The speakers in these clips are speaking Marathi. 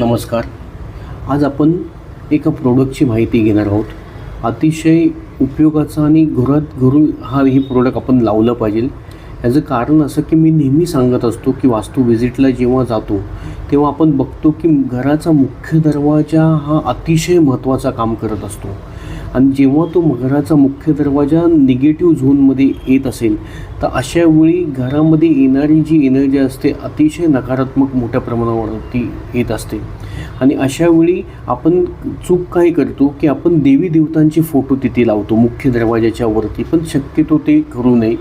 नमस्कार. आज आपण एका प्रोडक्टची माहिती घेणार आहोत. अतिशय उपयोगाचा आणि घरात घरून हा ही प्रोडक्ट आपण लावलं पाहिजे. याचं कारण असं की मी नेहमी सांगत असतो की वास्तू व्हिजिटला जेव्हा जातो तेव्हा आपण बघतो की घराचा मुख्य दरवाजा हा अतिशय महत्त्वाचा काम करत असतो. आणि जेव्हा तो घराचा मुख्य दरवाजा निगेटिव्ह झोनमध्ये येत असेल तर अशा वेळी घरामध्ये येणारी जी एनर्जी असते अतिशय नकारात्मक मोठ्या प्रमाणावरती येत असते. आणि अशा वेळी आपण चूक काय करतो की आपण देवी देवतांचे फोटो तिथे लावतो मुख्य दरवाजाच्या वरती. पण शक्यतो ते करू नये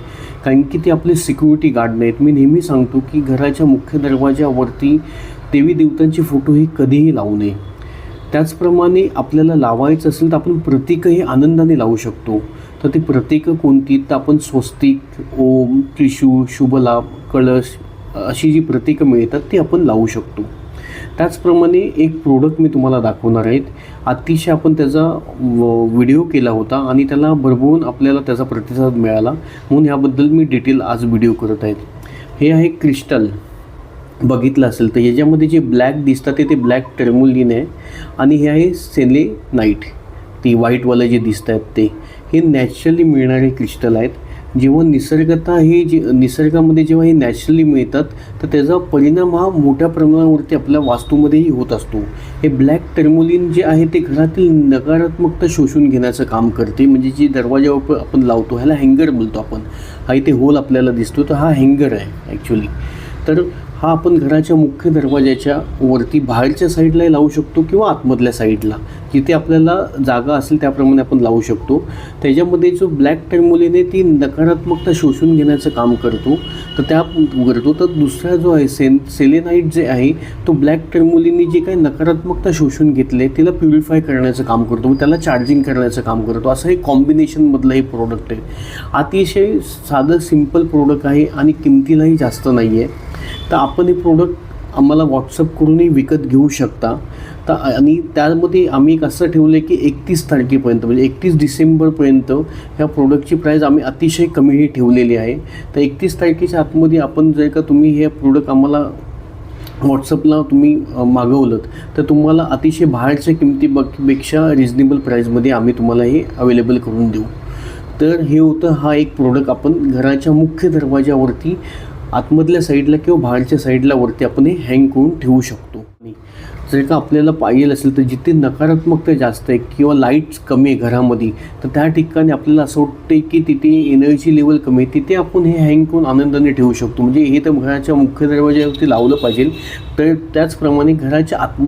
कारण की ते आपले सिक्युरिटी गार्ड नाहीत. मी नेहमी सांगतो की घराच्या मुख्य दरवाजावरती देवी देवतांचे फोटो हे कधीही लावू नये. त्याचप्रमाणे आपल्याला लावायचं असेल तर आपण प्रतीकही आनंदाने लावू शकतो. तर ती प्रतीकं कोणती? तर आपण स्वस्तिक ओम त्रिशूळ शुभलाभ कळश अशी जी प्रतीकं मिळतात ती आपण लावू शकतो. त्याचप्रमाणे एक प्रोडक्ट मी तुम्हाला दाखवणार आहेत अतिशय आपण त्याचा व- व्हिडिओ केला होता आणि त्याला भरभरून आपल्याला त्याचा प्रतिसाद मिळाला. म्हणून ह्याबद्दल मी डिटेल आज व्हिडिओ करत आहेत हे आहे क्रिस्टल बघितलं असेल तर याच्यामध्ये जे ब्लॅक दिसतात ते ते ब्लॅक टर्मुलिन आहे आणि हे आहे सेले नाईट ती व्हाईटवालं जे दिसत आहेत ते हे नॅचरली मिळणारे क्रिस्टल आहेत. जेव्हा निसर्गता हे जे निसर्गामध्ये जेव्हा हे नॅचरली मिळतात तर त्याचा परिणाम हा मोठ्या प्रमाणावरती आपल्या वास्तूमध्येही होत असतो. हे ब्लॅक टर्मोलिन जे आहे ते घरातील नकारात्मकता शोषून घेण्याचं काम करते. म्हणजे जी दरवाजावर आपण लावतो ह्याला हँगर बोलतो आपण. हा इथे होल आपल्याला दिसतो तर हा हँगर आहे ॲक्च्युली तर हा आपण घराच्या मुख्य दरवाजाच्या वरती बाहेरच्या साईडलाही लावू शकतो किंवा आतमधल्या साईडला. जिथे आपल्याला जागा असेल त्याप्रमाणे आपण लावू शकतो. त्याच्यामध्ये जो ब्लॅक टर्मोलिन आहे ती नकारात्मकता शोषून घेण्याचं काम करतो तर त्या करतो. तर दुसरा जो आहे सेन सेलेनाईट जे आहे तो ब्लॅक टर्मोलिनने जे काही नकारात्मकता शोषून घेतले तिला प्युरिफाय करण्याचं काम करतो. त्याला चार्जिंग करण्याचं काम करतो. असं हे कॉम्बिनेशनमधलं हे प्रोडक्ट आहे. अतिशय साधं सिंपल प्रोडक्ट आहे आणि किमतीलाही जास्त नाही आहे तर आपण हे प्रोडक्ट आम्हाला व्हॉट्सअप करूनही विकत घेऊ शकता. तर आणि त्यामध्ये आम्ही एक असं ठेवलं आहे की एकतीस तारखेपर्यंत म्हणजे एकतीस डिसेंबरपर्यंत ह्या प्रोडक्टची प्राईस आम्ही अतिशय कमीही ठेवलेली आहे. तर एकतीस तारखेच्या आतमध्ये आपण जर का तुम्ही हे प्रोडक्ट आम्हाला व्हॉट्सअपला तुम्ही मागवलं तर तुम्हाला अतिशय बाहेरच्या किमती पेक्षा रिजनेबल प्राईजमध्ये आम्ही तुम्हाला हे अवेलेबल करून देऊ. तर हे होतं हा एक प्रोडक्ट आपण घराच्या मुख्य दरवाजावरती आतमधल्या साईडला किंवा बाहेरच्या साईडला वरती आपण हे हँग करून ठेवू शकतो. जर का आपल्याला पाहिजे असेल तर जिथे नकारात्मकता जास्त आहे किंवा लाईट्स कमी आहे घरामध्ये तर त्या ठिकाणी आपल्याला असं वाटतं की तिथे एनर्जी लेवल कमी आहे. तिथे आपण हे हँग करून आनंदाने ठेवू शकतो. म्हणजे हे तर घराच्या मुख्य दरवाजावरती लावलं पाहिजे. तर त्याचप्रमाणे घराच्या आत